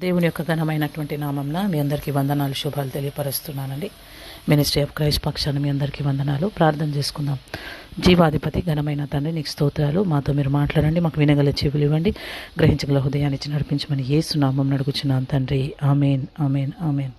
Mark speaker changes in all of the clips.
Speaker 1: దేవుని యొక్క ఘనమైనటువంటి నామంన మీ అందరికీ వందనాలు శుభాలు తెలియపరుస్తున్నానండి. మినిస్ట్రీ ఆఫ్ క్రైస్ట్ పక్షాన్ని మీ అందరికీ వందనాలు. ప్రార్థన చేసుకుందాం. జీవాధిపతి ఘనమైన తండ్రి నీకు స్తోత్రాలు. మాతో మీరు మాట్లాడండి మాకు వినగల చెవులు ఇవ్వండి. గ్రహించగల హృదయాన్ని నడిపించమని ఏసు నామం నడుగుచున్నాను తండ్రి. Amen amen amen.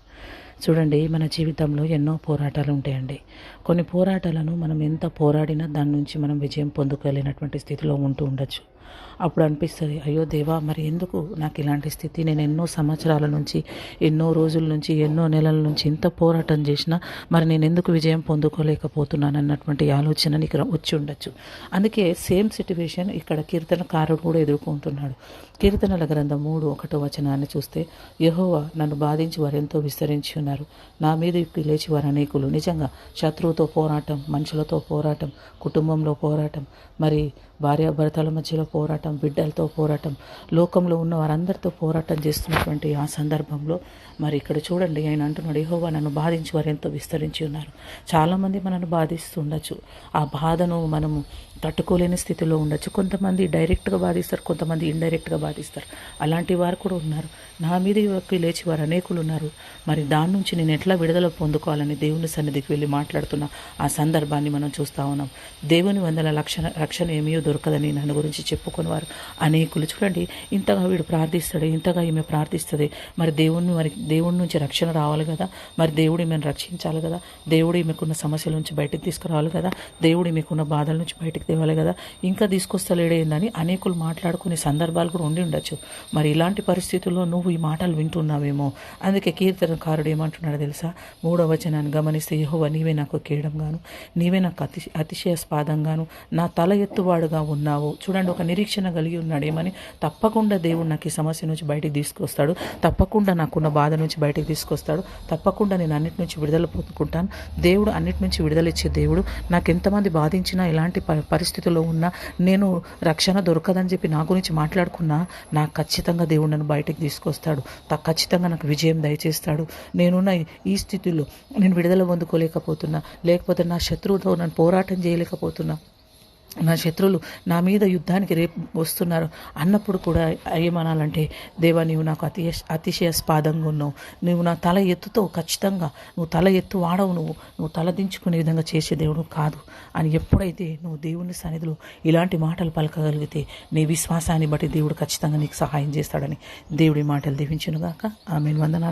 Speaker 1: చూడండి మన జీవితంలో ఎన్నో పోరాటాలు ఉంటాయండి. కొన్ని పోరాటాలను మనం ఎంత పోరాడినా దాని నుంచి మనం విజయం పొందుకోలేనటువంటి స్థితిలో ఉంటూ ఉండొచ్చు. అప్పుడు అనిపిస్తుంది అయ్యో దేవా మరి ఎందుకు నాకు ఇలాంటి స్థితి? నేను ఎన్నో సంవత్సరాల నుంచి ఎన్నో రోజుల నుంచి ఎన్నో నెలల నుంచి ఇంత పోరాటం చేసినా మరి నేను ఎందుకు విజయం పొందుకోలేకపోతున్నాను అన్నటువంటి ఆలోచన నీకు వచ్చి ఉండొచ్చు. అందుకే సేమ్ సిట్యువేషన్ ఇక్కడ కీర్తనకారుడు కూడా ఎదుర్కొంటున్నాడు. కీర్తనల గ్రంథం మూడు ఒకటో వచనాన్ని చూస్తే యహోవా నన్ను బాధించి వారెంతో విస్తరించి ఉన్నారు. నా మీద లేచి వారు అనేకులు. నిజంగా శత్రువుతో పోరాటం మనుషులతో పోరాటం కుటుంబంలో పోరాటం మరి భార్యాభర్తల మధ్యలో పోరాటం బిడ్డలతో పోరాటం లోకంలో ఉన్న వారందరితో పోరాటం చేస్తున్నటువంటి ఆ సందర్భంలో మరి ఇక్కడ చూడండి ఆయన అంటున్నాడు ఏహోవా నన్ను బాధించి వారు ఎంతో విస్తరించి ఉన్నారు. చాలామంది మనను బాధిస్తూ ఉండొచ్చు. ఆ బాధను మనము తట్టుకోలేని స్థితిలో ఉండొచ్చు. కొంతమంది డైరెక్ట్గా బాధిస్తారు కొంతమంది ఇండైరెక్ట్గా బాధిస్తారు. అలాంటి వారు కూడా ఉన్నారు. నా మీద లేచి వారు అనేకులు ఉన్నారు. మరి దాని నుంచి నేను ఎట్లా విడుదల పొందుకోవాలని దేవుని సన్నిధికి వెళ్ళి మాట్లాడుతున్న ఆ సందర్భాన్ని మనం చూస్తూ ఉన్నాం. దేవుని వందల రక్షణ రక్షణ ఏమీ దొరకదని నన్ను గురించి చెప్పుకునేవారు. అనేకులు చూడండి ఇంతగా వీడు ప్రార్థిస్తాడు ఇంతగా ఈమె ప్రార్థిస్తుంది. మరి దేవుడిని మరి దేవుడి నుంచి రక్షణ రావాలి కదా? మరి దేవుడు ఈమెను రక్షించాలి కదా? దేవుడు ఈమెకున్న సమస్యల నుంచి బయటకు తీసుకురావాలి కదా? దేవుడు ఈమెకున్న బాధల నుంచి బయటకు తేవాలి కదా? ఇంకా తీసుకొస్తలేడేందని అనేకులు మాట్లాడుకునే సందర్భాలు కూడా ఉండి ఉండొచ్చు. మరి ఇలాంటి పరిస్థితుల్లో నువ్వు ఈ మాటలు వింటున్నావేమో? అందుకే కీర్తనకారుడు ఏమంటున్నాడు తెలుసా? మూడవ వచనాన్ని గమనిస్తే యహోవ నీవే నాకు కేయడం గాను నీవే నాకు అతి అతిశయస్పాదంగాను నా తల ఎత్తువాడుగా ఉన్నావు. చూడండి ఒక నిరీక్షణ కలిగి ఉన్నాడు. ఏమని? తప్పకుండా దేవుడు నాకు ఈ సమస్య నుంచి బయటికి తీసుకొస్తాడు. తప్పకుండా నాకున్న బాధ నుంచి బయటికి తీసుకొస్తాడు. తప్పకుండా నేను అన్నిటి నుంచి విడుదల పొందుకుంటాను. దేవుడు అన్నిటి నుంచి విడుదల ఇచ్చే దేవుడు. నాకు ఎంతమంది బాధించినా ఎలాంటి ప- పరిస్థితుల్లో ఉన్నా నేను రక్షణ దొరకదని చెప్పి నా గురించి మాట్లాడుకున్నా నాకు ఖచ్చితంగా దేవుడు నన్ను బయటకు తీసుకొస్తాడు. త- ఖచ్చితంగా నాకు విజయం దయచేస్తాడు. నేనున్న ఈ- ఈ స్థితిలో నేను విడుదల పొందుకోలేకపోతున్నా. లేకపోతే నా శత్రువుతో నన్ను పోరాటం చేయలేకపోతున్నా. నా శత్రువులు నా మీద యుద్ధానికి రేపు వస్తున్నారు. అన్నప్పుడు కూడా ఏమనాలంటే దేవా నీవు నాకు అతి అతిశయాస్పాదంగా ఉన్నావు. నువ్వు నా తల ఎత్తుతో ఖచ్చితంగా నువ్వు తల ఎత్తు వాడవు నువ్వు. నువ్వు తల దించుకునే విధంగా చేసే దేవుడు కాదు. అని ఎప్పుడైతే నువ్వు దేవుని సన్నిధిలో ఇలాంటి మాటలు పలకగలిగితే నీ విశ్వాసాన్ని బట్టి దేవుడు ఖచ్చితంగా నీకు సహాయం చేస్తాడని దేవుడి మాటలు దీవించునుగాక. ఆమె వందనాలు.